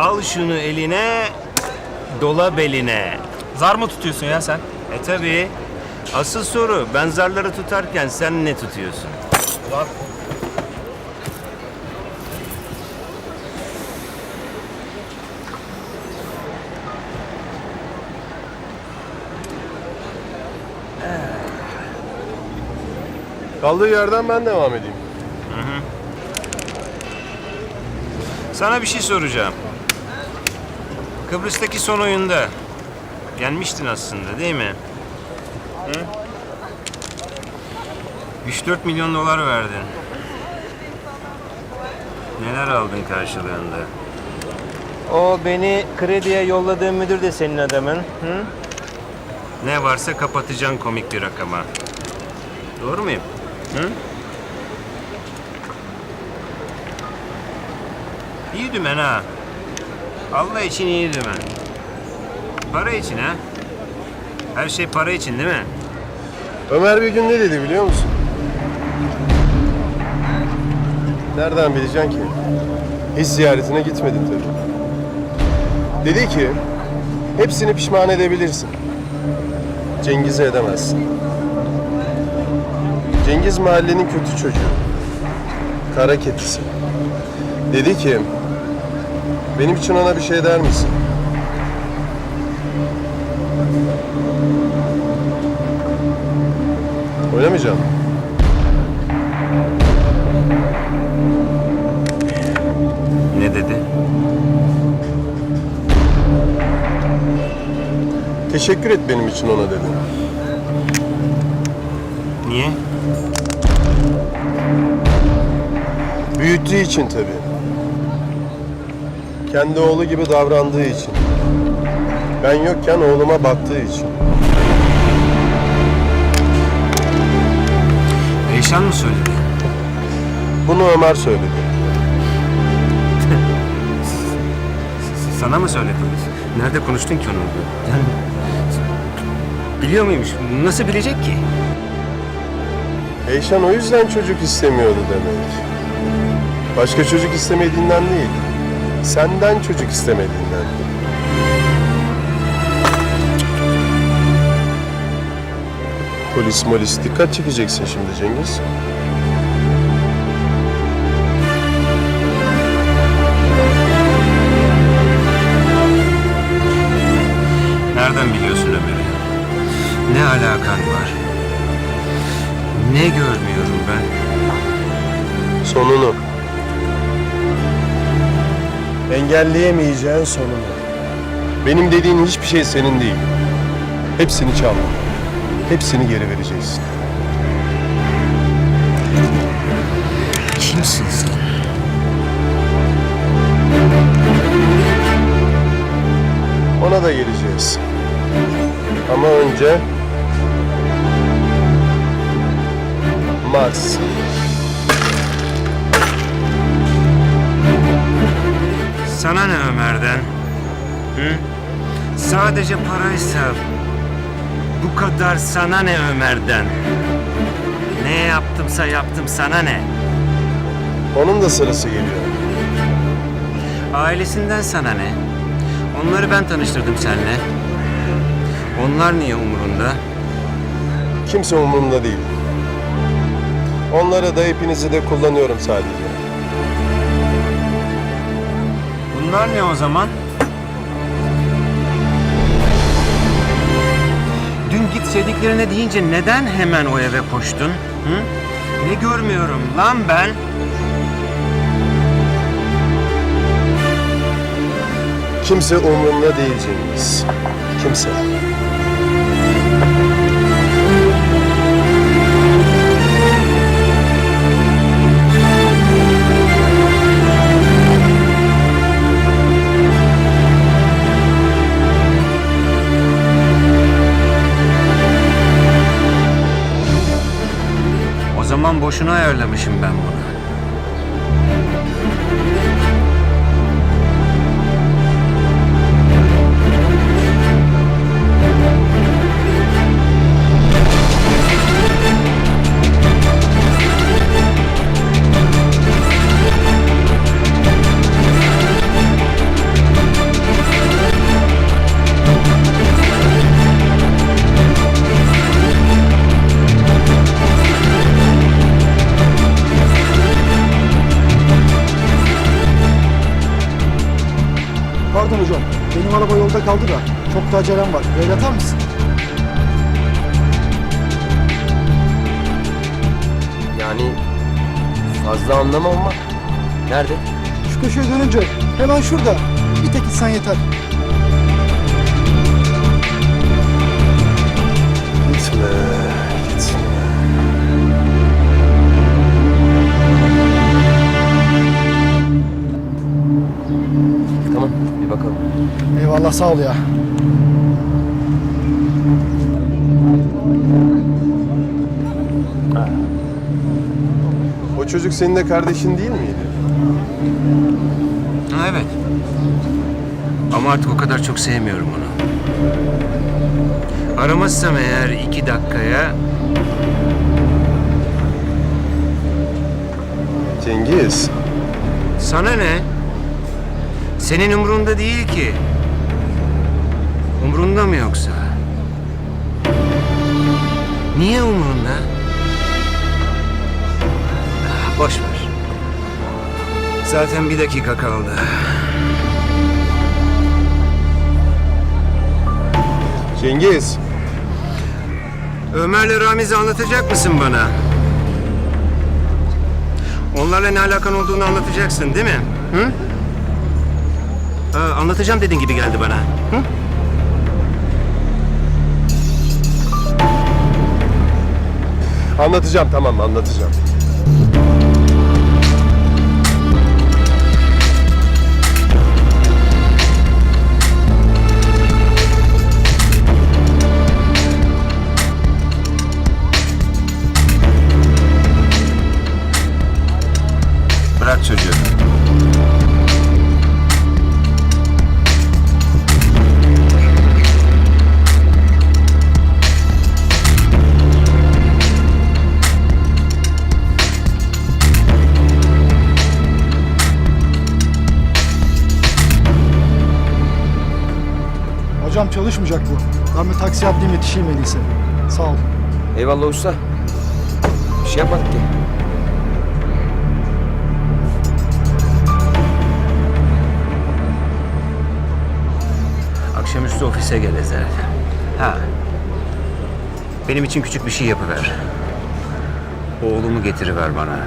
Al şunu eline, dola beline. Zar mı tutuyorsun ya sen? E tabi. Asıl soru ben zarları tutarken sen ne tutuyorsun? Zar. Kaldığı yerden ben devam edeyim. Sana bir şey soracağım. Kıbrıs'taki son oyunda yenmiştin aslında değil mi? Hı? 3-4 milyon dolar verdin. Neler aldın karşılığında? O beni krediye yolladığın müdür de senin adamın. Hı? Ne varsa kapatacaksın komik bir rakama. Doğru muyum? Hı? İyi dümen ha. Allah için iyi dümen. Para için ha. Her şey para için değil mi? Ömer bir gün ne dedi biliyor musun? Nereden bileceksin ki? Hiç ziyaretine gitmedin tabii. Dedi ki, hepsini pişman edebilirsin. Cengiz'i edemezsin. Cengiz mahallenin kötü çocuğu. Kara kedisi. Dedi ki, benim için ona bir şey der misin? Oynamayacağım. Ne dedi? Teşekkür et benim için ona dedi. Niye? Büyüttüğü için tabii. Kendi oğlu gibi davrandığı için. Ben yokken oğluma baktığı için. Eyşan mı söyledi? Bunu Ömer söyledi. Sana mı söyledi? Nerede konuştun ki onu? Yani biliyor muymuş? Nasıl bilecek ki? Eyşan o yüzden çocuk istemiyordu demek. Başka çocuk istemediğinden değil. Senden çocuk istemediğinden. Polis molis dikkat çekeceksin şimdi Cengiz. Nereden biliyorsun Ömer'i? Ne alakan var? Ne görmüyorum ben? Sonunu. Engelleyemeyeceğin sonunu. Benim dediğin hiçbir şey senin değil. Hepsini çal. Hepsini geri vereceksin. Kimsin sen? Ona da geleceğiz. Ama önce... Mars. Sana ne Ömer'den? Hı? Sadece paraysa bu kadar sana ne Ömer'den? Ne yaptımsa yaptım sana ne? Onun da sırası geliyor. Ailesinden sana ne? Onları ben tanıştırdım seninle. Onlar niye umurunda? Kimse umurumda değil. Onları da hepinizi de kullanıyorum sadece. Bunlar ne o zaman? Dün git sevdiklerine deyince neden hemen o eve koştun? Hı? Ne görmüyorum lan ben? Kimse umurumda değil Cengiz. Kimse. Boşuna ayarlamışım ben bunu. Arafta kaldı da çok da acelem var. Böyle atar mısın? Yani fazla anlamam ama nerede? Şu köşeye dönünce hemen şurada. Bir tek insan yeter. Sağ ol ya. O çocuk senin de kardeşin değil miydi? Ha, evet. Ama artık o kadar çok sevmiyorum onu. Aramazsam eğer iki dakikaya Cengiz. sana ne? Senin umrunda değil ki. Umrunda mı yoksa? Niye umrunda? Ah, Boş ver. Zaten bir dakika kaldı. Cengiz. Ömer'le Ramiz'i anlatacak mısın bana? Onlarla ne alakan olduğunu anlatacaksın değil mi? Hı? Aa, anlatacağım dediğin gibi geldi bana. Hı? Anlatacağım tamam anlatacağım. Hocam çalışmayacak bu. Ben bir taksi atlayayım yetişeyim en iyisi. Sağ ol. Eyvallah usta. Bir şey yapmadık ki. Akşamüstü ofise gel Ezel. Ha. Benim için küçük bir şey yapıver. Oğlumu getiriver bana.